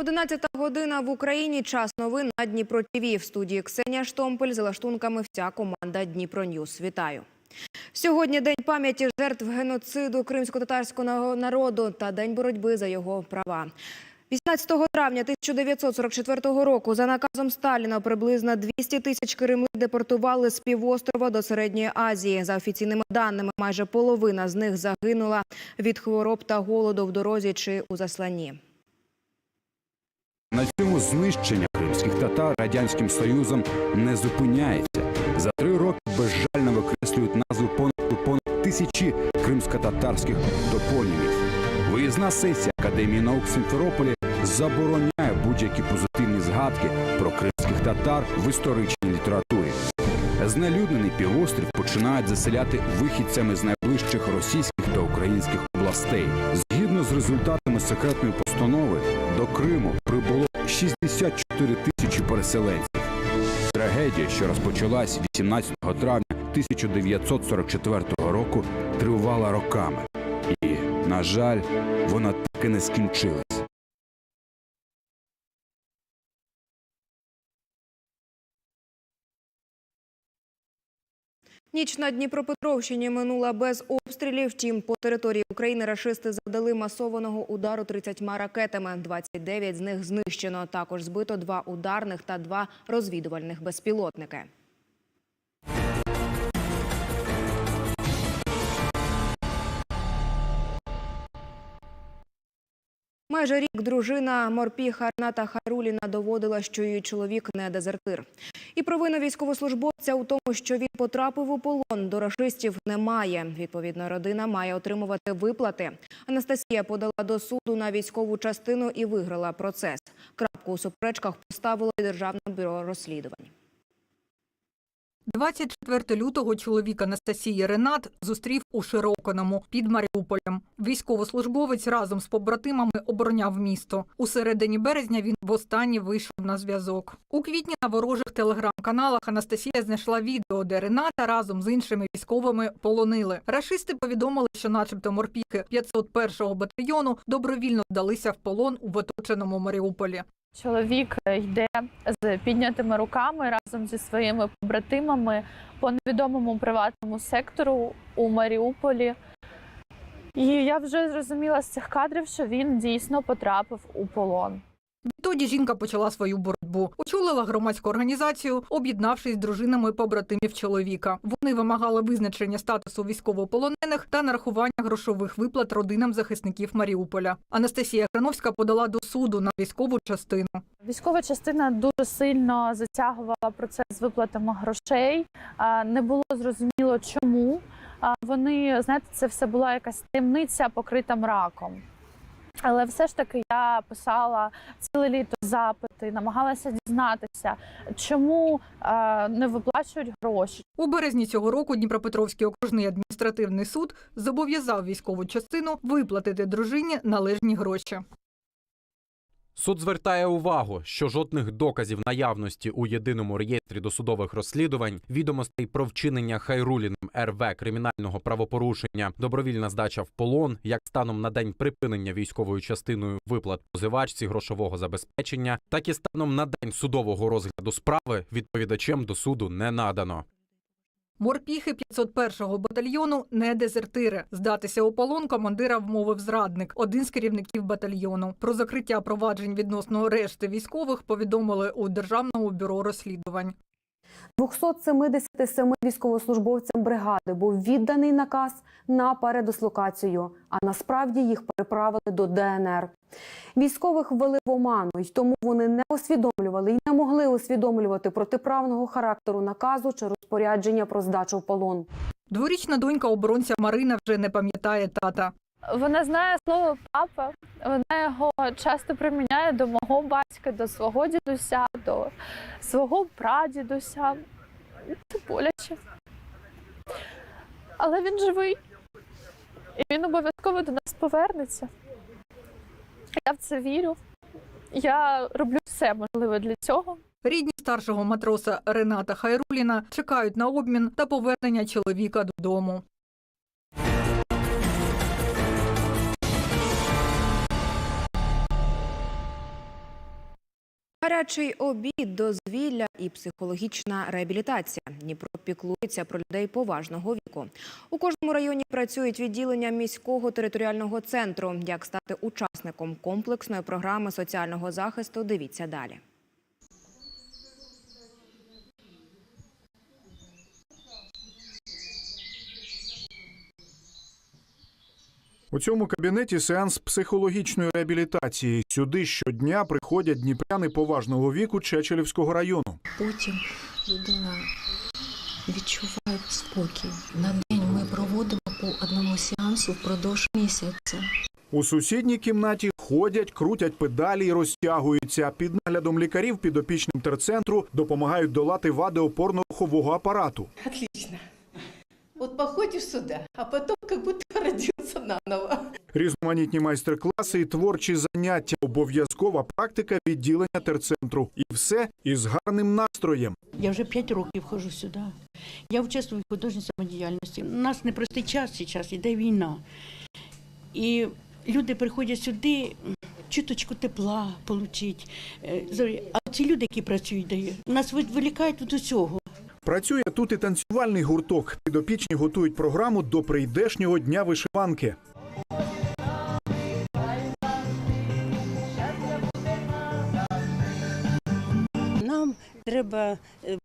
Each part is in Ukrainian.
11 година в Україні. Час новин на Дніпро ТІВІ. В студії Ксенія Штомпель. За лаштунками вся команда Дніпро Ньюс. Вітаю. Сьогодні день пам'яті жертв геноциду кримсько-татарського народу та день боротьби за його права. 18 травня 1944 року за наказом Сталіна приблизно 200 тисяч кримлян депортували з півострова до Середньої Азії. За офіційними даними, майже половина з них загинула від хвороб та голоду в дорозі чи у засланні. На цьому знищення кримських татар радянським союзом не зупиняється. За три роки безжально викреслюють назву понад понад тисячі кримсько-татарських топонімів. Виїзна сесія Академії наук Сімферополі забороняє будь-які позитивні згадки про кримських татар в історичній літературі. Знелюднений півострів починають заселяти вихідцями з найближчих російських та українських областей. Згідно з результатами секретної постанови, до Криму прибуло 64 тисячі переселенців. Трагедія, що розпочалась 18 травня 1944 року, тривала роками. І, на жаль, вона так і не скінчилась. Ніч на Дніпропетровщині минула без обстрілів. Втім, по території України рашисти завдали масованого удару 30 ракетами. 29 з них знищено. Також збито два ударних та два розвідувальних безпілотники. Майже рік дружина морпіха Рената Харуліна доводила, що її чоловік не дезертир. І провина військовослужбовця у тому, що він потрапив у полон до рашистів, немає. Відповідно, родина має отримувати виплати. Анастасія подала до суду на військову частину і виграла процес. Крапку у суперечках поставило Державне бюро розслідувань. 24 лютого чоловік Анастасії Ренат зустрів у Широкиному під Маріуполем. Військовослужбовець разом з побратимами обороняв місто. У середині березня він востаннє вийшов на зв'язок. У квітні на ворожих телеграм-каналах Анастасія знайшла відео, де Рената разом з іншими військовими полонили. Рашисти повідомили, що, начебто, морпіхи 501-го батальйону добровільно здалися в полон у оточеному Маріуполі. Чоловік йде з піднятими руками разом зі своїми побратимами по невідомому приватному сектору у Маріуполі. І я вже зрозуміла з цих кадрів, що він дійсно потрапив у полон. Відтоді жінка почала свою боротьбу. Очолила громадську організацію, об'єднавшись з дружинами побратимів чоловіка. Вони вимагали визначення статусу військовополонених та нарахування грошових виплат родинам захисників Маріуполя. Анастасія Грановська подала до суду на військову частину. Військова частина дуже сильно затягувала процес виплатами грошей. Не було зрозуміло, чому. Вони, знаєте, це все була якась таємниця покрита мраком. Але все ж таки я писала ціле літо запити, намагалася дізнатися, чому е, не виплачують гроші, У березні цього року Дніпропетровський окружний адміністративний суд зобов'язав військову частину виплатити дружині належні гроші. Суд звертає увагу, що жодних доказів наявності у єдиному реєстрі досудових розслідувань, відомостей про вчинення Хайруліним РВ кримінального правопорушення, добровільна здача в полон, як станом на день припинення військовою частиною виплат позивачці грошового забезпечення, так і станом на день судового розгляду справи відповідачем до суду не надано. Морпіхи 501-го батальйону не дезертири. Здатися у полон командира вмовив зрадник, один з керівників батальйону. Про закриття проваджень відносно решти військових повідомили у Державному бюро розслідувань. 277 військовослужбовцям бригади був відданий наказ на передислокацію, а насправді їх переправили до ДНР. Військових ввели в оману, й тому вони не усвідомлювали і не могли усвідомлювати протиправного характеру наказу чи розпорядження про здачу в полон. Дворічна донька оборонця Марина вже не пам'ятає тата. Вона знає слово папа, вона його часто приміняє до мого батька, до свого дідуся, до свого прадідуся. Це боляче. Але він живий. І він обов'язково до нас повернеться. Я в це вірю. Я роблю все можливе для цього. Рідні старшого матроса Рената Хайруліна чекають на обмін та повернення чоловіка додому. Гарячий обід, дозвілля і психологічна реабілітація. Дніпро піклується про людей поважного віку. У кожному районі працюють відділення міського територіального центру. Як стати учасником комплексної програми соціального захисту? Дивіться далі. У цьому кабінеті сеанс психологічної реабілітації. Сюди щодня приходять дніпряни поважного віку Чечелівського району. Потім людина відчуває спокій. На день ми проводимо по одному сеансу впродовж місяця. У сусідній кімнаті ходять, крутять педалі і розтягуються. Під наглядом лікарів підопічним терцентру допомагають долати вади опорно-рухового апарату. Отлично. Вот походишь сюда, а потом как будто родился наново. Різноманітні майстер-класи і творчі заняття, обов'язкова практика відділення терцентру. І все із гарним настроєм. Я вже 5 років ходжу сюди. Я участвую в художній самодіяльності. У нас непростий час зараз, іде війна. І люди приходять сюди чуточку тепла отримати. А ці люди, які працюють, дають, нас відволікають від усього. Працює тут і танцювальний гурток. Підопічні готують програму до прийдешнього дня вишиванки. Нам треба е,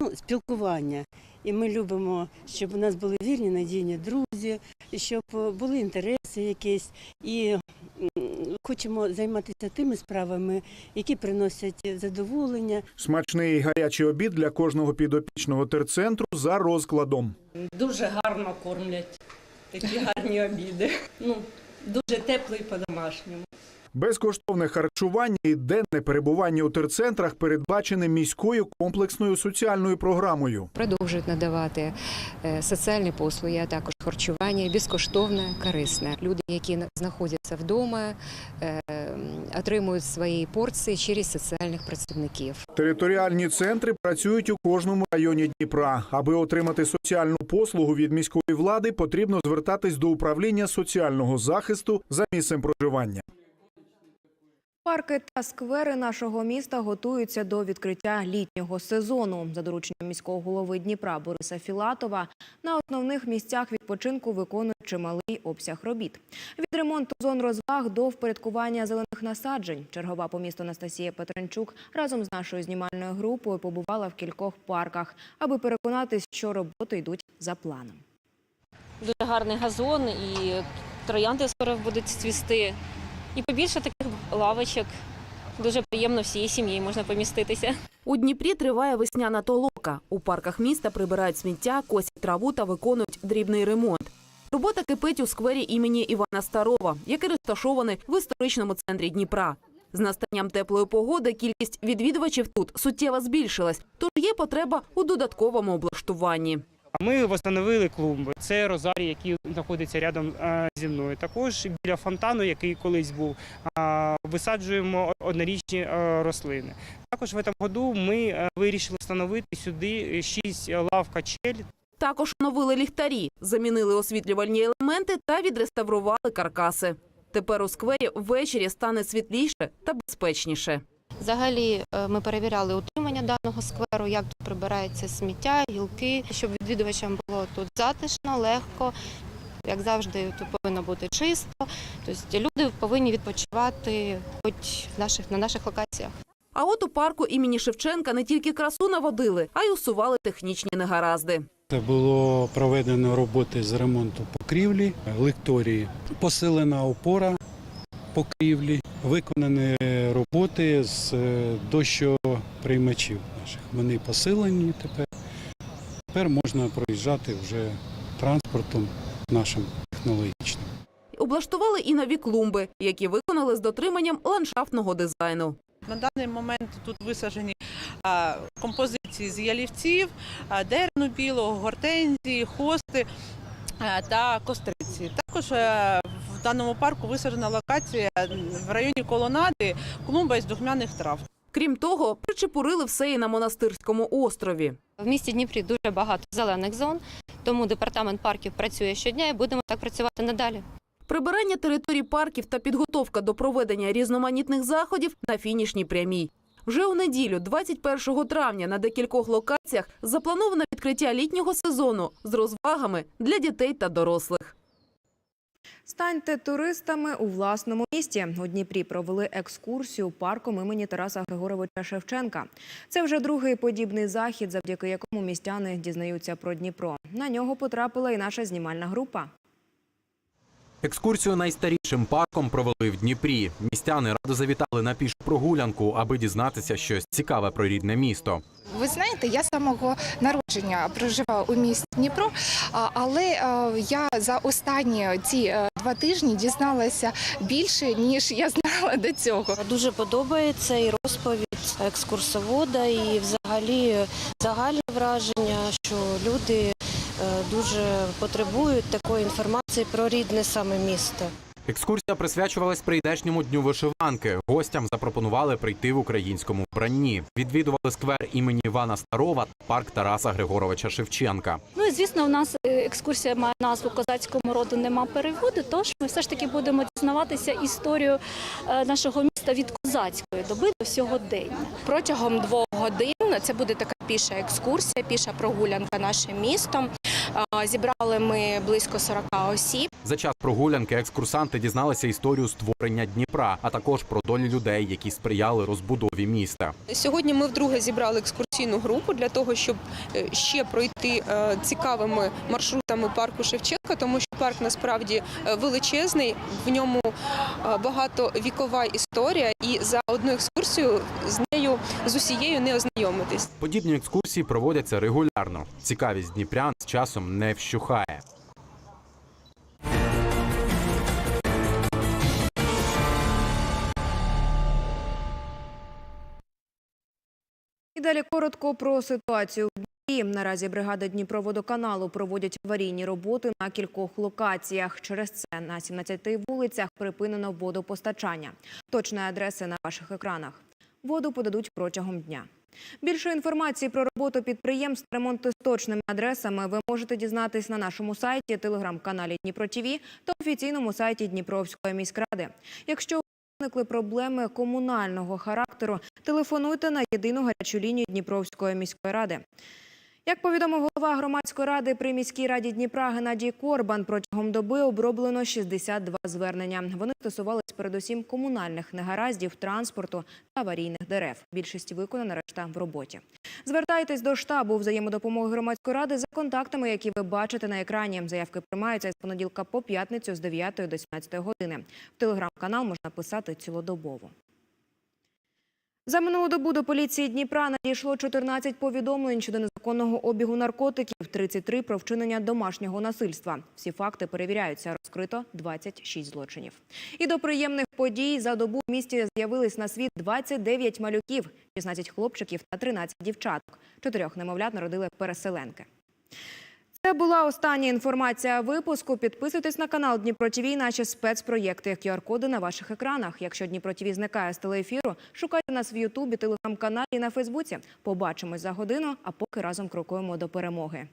ну, спілкування. І ми любимо, щоб у нас були вірні, надійні друзі, щоб були інтереси якісь. І хочемо займатися тими справами, які приносять задоволення. Смачний і гарячий обід для кожного підопічного терцентру за розкладом. Дуже гарно кормлять. Такі гарні обіди. Ну, дуже тепло і по-домашньому. Безкоштовне харчування і денне перебування у терцентрах передбачене міською комплексною соціальною програмою. Продовжують надавати е, соціальні послуги, а також харчування безкоштовне, корисне. Люди, які на- знаходяться вдома, е, отримують свої порції через соціальних працівників. Територіальні центри працюють у кожному районі Дніпра. Аби отримати соціальну послугу від міської влади, потрібно звертатись до управління соціального захисту за місцем проживання. Парки та сквери нашого міста готуються до відкриття літнього сезону. За дорученням міського голови Дніпра Бориса Філатова на основних місцях відпочинку виконують чималий обсяг робіт. Від ремонту зон розваг до впорядкування зелених насаджень. Чергова по місту Анастасія Петренчук разом з нашою знімальною групою побувала в кількох парках, аби переконатись, що роботи йдуть за планом. Дуже гарний газон і троянди скоро будуть цвісти. І побільше таких лавочок. Дуже приємно всією сім'єю можна поміститися. У Дніпрі триває весняна толока. У парках міста прибирають сміття, косять траву та виконують дрібний ремонт. Робота кипить у сквері імені Івана Старова, який розташований в історичному центрі Дніпра. З настанням теплої погоди кількість відвідувачів тут суттєво збільшилась, тож є потреба у додатковому облаштуванні. Ми встановили клумби. Це розарій, який знаходиться рядом е, зі мною. Також біля фонтану, який колись був, е, висаджуємо однорічні е, рослини. Також в цьому году ми вирішили встановити сюди шість лав качель. Також оновили ліхтарі, замінили освітлювальні елементи та відреставрували каркаси. Тепер у сквері ввечері стане світліше та безпечніше. Взагалі, е, ми перевіряли утримання даного скверу, як тут прибирається сміття, гілки, щоб відвідувачам було тут затишно, легко. Як завжди, тут повинно бути чисто. Тобто люди повинні відпочивати хоч в наших, на наших локаціях. А от у парку імені Шевченка не тільки красу наводили, а й усували технічні негаразди. Це було проведено роботи з ремонту покрівлі, лекторії, посилена опора покрівлі, виконані роботи з е, дощоприймачів наших. Вони посилені тепер. Тепер можна проїжджати вже транспортом нашим технологічним. Облаштували і нові клумби, які виконали з дотриманням ландшафтного дизайну. На даний момент тут висаджені композиції з ялівців, дерену білого, гортензії, хости та костриці. Також е, в даному парку висаджена локація в районі колонади клумба із духмяних трав. Крім того, причепурили все і на монастирському острові. В місті Дніпрі дуже багато зелених зон, тому департамент парків працює щодня і будемо так працювати надалі. Прибирання територій парків та підготовка до проведення різноманітних заходів на фінішній прямій. Вже у неділю, 21 травня, на декількох локаціях заплановано відкриття літнього сезону з розвагами для дітей та дорослих. Станьте туристами у власному місті. У Дніпрі провели екскурсію парком імені Тараса Григоровича Шевченка. Це вже другий подібний захід, завдяки якому містяни дізнаються про Дніпро. На нього потрапила і наша знімальна група. Екскурсію найстарішим парком провели в Дніпрі. Містяни радо завітали на пішу прогулянку, аби дізнатися щось цікаве про рідне місто. Ви знаєте, я самого народження проживаю у місті Дніпро, але е, я за останні ці е, два тижні дізналася більше ніж я знала до цього. Дуже подобається і розповідь екскурсовода, і взагалі загальне враження, що люди е, дуже потребують такої інформації про рідне саме місто. Екскурсія присвячувалась прийдешньому дню вишиванки. Гостям запропонували прийти в українському вбранні. Відвідували сквер імені Івана Старова та парк Тараса Григоровича Шевченка. Ну і звісно, у нас е, екскурсія має назву козацькому роду нема переводу. Тож ми все ж таки будемо дізнаватися історію е, нашого міста від козацької доби до сьогодення. Протягом двох годин це буде така піша екскурсія, піша прогулянка нашим містом. А, Зібрали ми близько 40 осіб. За час прогулянки екскурсанти дізналися історію створення Дніпра, а також про долі людей, які сприяли розбудові міста. Сьогодні ми вдруге зібрали екскурсійну групу для того, щоб е, ще пройти е, цікавими маршрутами парку Шевченка, тому що парк насправді е, величезний, в ньому е, багатовікова історія, і за одну екскурсію з нею з усією не ознайомитись. Подібні екскурсії проводяться регулярно. Цікавість дніпрян з часом не вщухає. І далі коротко про ситуацію Дніпрі. Наразі бригади Дніпроводоканалу проводять аварійні роботи на кількох локаціях. Через це на 17 вулицях припинено водопостачання. Точні адреси на ваших екранах. Воду подадуть протягом дня. Більше інформації про роботу підприємств ремонту з точними адресами ви можете дізнатись на нашому сайті, телеграм-каналі Дніпро ТІВІ та офіційному сайті Дніпровської міськради. Якщо виникли проблеми комунального характеру, телефонуйте на єдину гарячу лінію Дніпровської міської ради. Як повідомив голова громадської ради при міській раді Дніпра Геннадій Корбан, протягом доби оброблено 62 звернення. Вони стосувались передусім комунальних негараздів, транспорту та аварійних дерев. Більшість виконана, решта в роботі. Звертайтесь до штабу взаємодопомоги громадської ради за контактами, які ви бачите на екрані. Заявки приймаються з понеділка по п'ятницю з 9 до 17 години. В телеграм-канал можна писати цілодобово. За минулу добу до поліції Дніпра надійшло 14 повідомлень щодо незаконного обігу наркотиків, 33 про вчинення домашнього насильства. Всі факти перевіряються. Розкрито 26 злочинів. І до приємних подій за добу в місті з'явились на світ 29 малюків, 16 хлопчиків та 13 дівчаток. Чотирьох немовлят народили переселенки. Це була остання інформація випуску. Підписуйтесь на канал Дніпро ТІВІ, наші спецпроєкти, QR-коди на ваших екранах. Якщо Дніпро ТВ зникає з телеефіру, шукайте нас в Ютубі, телеграм-каналі і на Фейсбуці. Побачимось за годину, а поки разом крокуємо до перемоги.